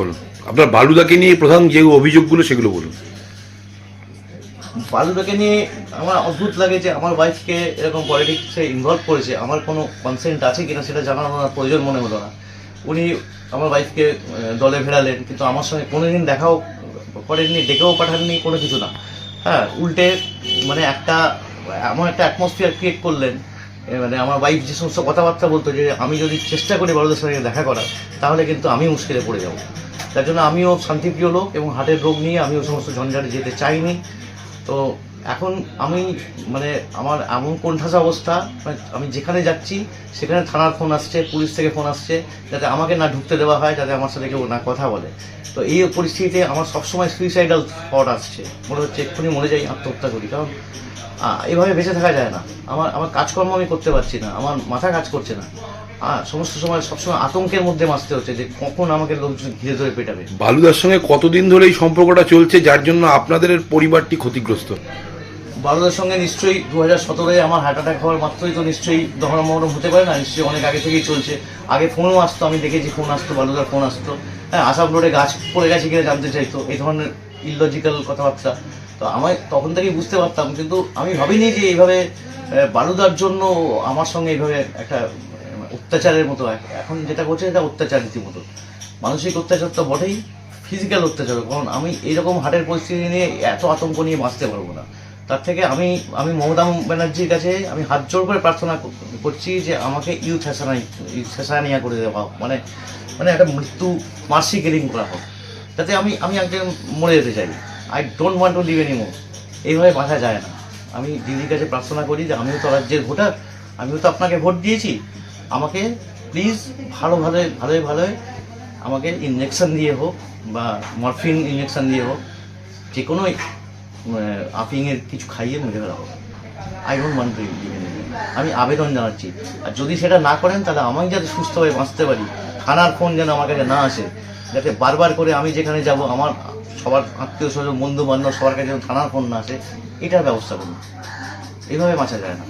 বলুন। আপনার বালুদাকে নিয়ে প্রধান যে অভিযোগগুলো, সেগুলো বলুন। বালুদাকে নিয়ে আমার অদ্ভুত লাগে যে আমার ওয়াইফকে এরকম পলিটিক্সে ইনভলভ করেছে। আমার কোনো কনসেন্ট আছে কিনা সেটা জানার প্রয়োজন মনে হলো না। উনি আমার ওয়াইফকে দলে ফেরালেন কিন্তু আমার সঙ্গে কোনোদিন দেখাও করেননি, ডেকেও পাঠাননি, কোনো কিছু না। হ্যাঁ উল্টে মানে একটা, এমন একটা অ্যাটমসফিয়ার ক্রিয়েট করলেন মানে আমার ওয়াইফ যে সমস্ত কথাবার্তা বলতো যে, আমি যদি চেষ্টা করি বড়দের সঙ্গে দেখা করার, তাহলে কিন্তু আমি মুশকিলে পড়ে যাব। তার জন্য আমিও শান্তিপ্রিয় লোক এবং হার্টের রোগ নিয়ে আমি ওই সমস্ত ঝঞ্ঝাটে যেতে চাইনি। তো এখন আমি মানে আমার এমন কোণঠাসা অবস্থা মানে আমি যেখানে যাচ্ছি, সেখানে থানার ফোন আসছে, পুলিশ থেকে ফোন আসছে, যাতে আমাকে না ঢুকতে দেওয়া হয়, যাতে আমার সাথে কেউ না কথা বলে। তো এই পরিস্থিতিতে আমার সবসময় সুইসাইডাল থট আসছে। মনে হচ্ছে এক্ষুনি মরে যাই, আত্মহত্যা করি। কারণ এভাবে বেঁচে থাকা যায় না। আমার আমার কাজকর্ম আমি করতে পারছি না। আমার মাথা কাজ করছে না। সমস্ত সময় সবসময় আতঙ্কের মধ্যে বাঁচতে হচ্ছে যে কখন আমাকে লোকজন ঘিরে ধরে পেটাবে। বালুদার সঙ্গে কতদিন ধরে এই সম্পর্কটা চলছে যার জন্য আপনাদের পরিবারটি ক্ষতিগ্রস্ত? বারোদের সঙ্গে নিশ্চয়ই দু হাজার সতেরোয় আমার হার্ট অ্যাটাক হওয়ার মাত্রই তো নিশ্চয়ই দহরম মহরম হতে পারে না নিশ্চয়ই অনেক আগে থেকেই চলছে। আগে ফোনও আসতো আমি দেখেছি ফোন আসতো বালুদার ফোন আসতো। হ্যাঁ আসাম রোডে গাছ পড়ে গেছে কিনা জানতে চাইতো এই ধরনের ইললজিক্যাল কথাবার্তা। তো আমি তখন থেকেই বুঝতে পারতাম কিন্তু আমি ভাবিনি যে এইভাবে বালুদার জন্য আমার সঙ্গে এইভাবে একটা অত্যাচারের মতো এখন যেটা করছে এটা অত্যাচার রীতিমতো মানসিক অত্যাচার তো বটেই ফিজিক্যাল অত্যাচার কারণ আমি এইরকম হার্টের পরিস্থিতি নিয়ে এত আতঙ্ক নিয়ে বাঁচতে পারব না। তার থেকে আমি আমি মমতা ব্যানার্জির কাছে আমি হাত জোর করে প্রার্থনা করছি যে আমাকে ইউথ হ্যাসানাই ইউথ হ্যাসানিয়া করে দেওয়া হোক। মানে মানে একটা মৃত্যু মার্সি কিলিং করা হোক। যাতে আমি আমি একজন মরে যেতে চাই। I don't want to live any more এইভাবে বাঁচা যায় না। আমি দিদির কাছে প্রার্থনা করি যে আমিও তো রাজ্যের ভোটার, আমিও তো আপনাকে ভোট দিয়েছি। আমাকে প্লিজ ভালো ভালো ভালোই ভালোই আমাকে ইঞ্জেকশন দিয়ে হোক বা মরফিন ইঞ্জেকশন দিয়ে হোক, যে কোনো আফিংয়ের কিছু খাইয়ে মেরে ফেলা হোক। আই ডোন্ট ওয়ান্ট টু আমি আবেদন জানাচ্ছি। আর যদি সেটা না করেন, তাহলে আমাকে যাতে সুস্থভাবে বাঁচতে পারি। থানার ফোন যেন আমার কাছে না আসে। যাতে বারবার করে আমি যেখানে যাব, আমার সবার আত্মীয় স্বজন বন্ধু বান্ধব সবার কাছে থানার ফোন না আসে, এটার ব্যবস্থা করুন। এইভাবে বাঁচা যায় না।